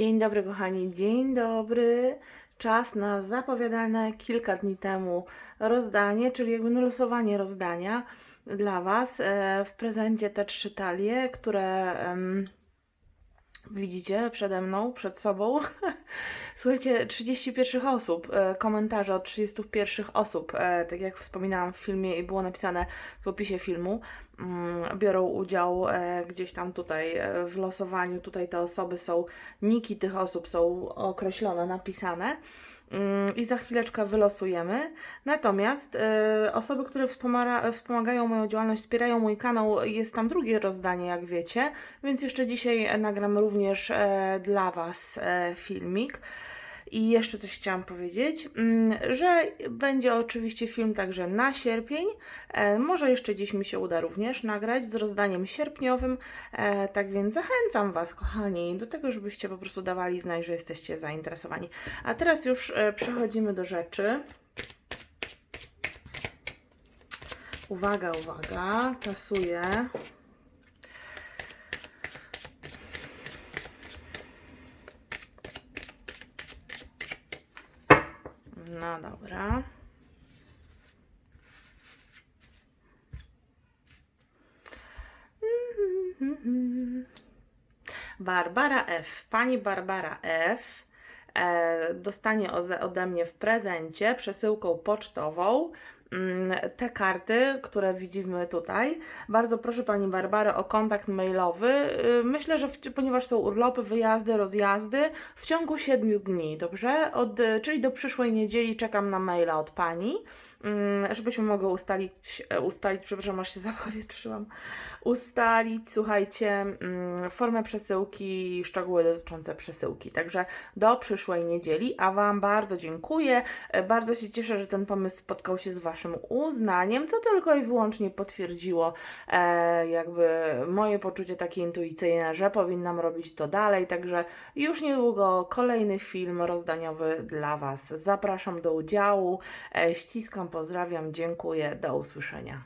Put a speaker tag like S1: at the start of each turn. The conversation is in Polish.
S1: Dzień dobry, kochani, dzień dobry. Czas na zapowiadane kilka dni temu rozdanie, czyli jakby no losowanie rozdania dla Was. E, W prezencie te trzy talie, które em, widzicie przede mną, przed sobą. Słuchajcie, 31 osób, e, komentarze od 31 osób, e, tak jak wspominałam w filmie i było napisane w opisie filmu, mm, biorą udział e, gdzieś tam tutaj w losowaniu. Tutaj te osoby są, niki tych osób są określone, napisane. Mm, I za chwileczkę wylosujemy. Natomiast e, osoby, które wspomaga, wspomagają moją działalność, wspierają mój kanał, jest tam drugie rozdanie, jak wiecie, więc jeszcze dzisiaj nagram również e, dla Was e, filmik. I jeszcze coś chciałam powiedzieć, mm, że będzie oczywiście film także na sierpień. E, może jeszcze dziś mi się uda również nagrać z rozdaniem sierpniowym. E, tak więc zachęcam Was, kochani, do tego, żebyście po prostu dawali znać, że jesteście zainteresowani. A teraz już e, przechodzimy do rzeczy. Uwaga, uwaga, tasuję. No dobra. Barbara F. Pani Barbara F. E, dostanie ode mnie w prezencie przesyłką pocztową mm, te karty, które widzimy tutaj. Bardzo proszę Pani Barbarę o kontakt mailowy. Y, Myślę, że w, ponieważ są urlopy, wyjazdy, rozjazdy, w ciągu 7 dni, dobrze? Od, czyli do przyszłej niedzieli czekam na maila od Pani, żebyśmy mogły ustalić, e, ustalić, przepraszam, aż się zapowietrzyłam, ustalić, słuchajcie, mm, formę przesyłki, szczegóły dotyczące przesyłki. Także do przyszłej niedzieli, a Wam bardzo dziękuję. E, Bardzo się cieszę, że ten pomysł spotkał się z Waszym uznaniem, co tylko i wyłącznie potwierdziło e, jakby moje poczucie takie intuicyjne, że powinnam robić to dalej. Także już niedługo kolejny film rozdaniowy dla Was. Zapraszam do udziału. E, ściskam, pozdrawiam, dziękuję. Do usłyszenia.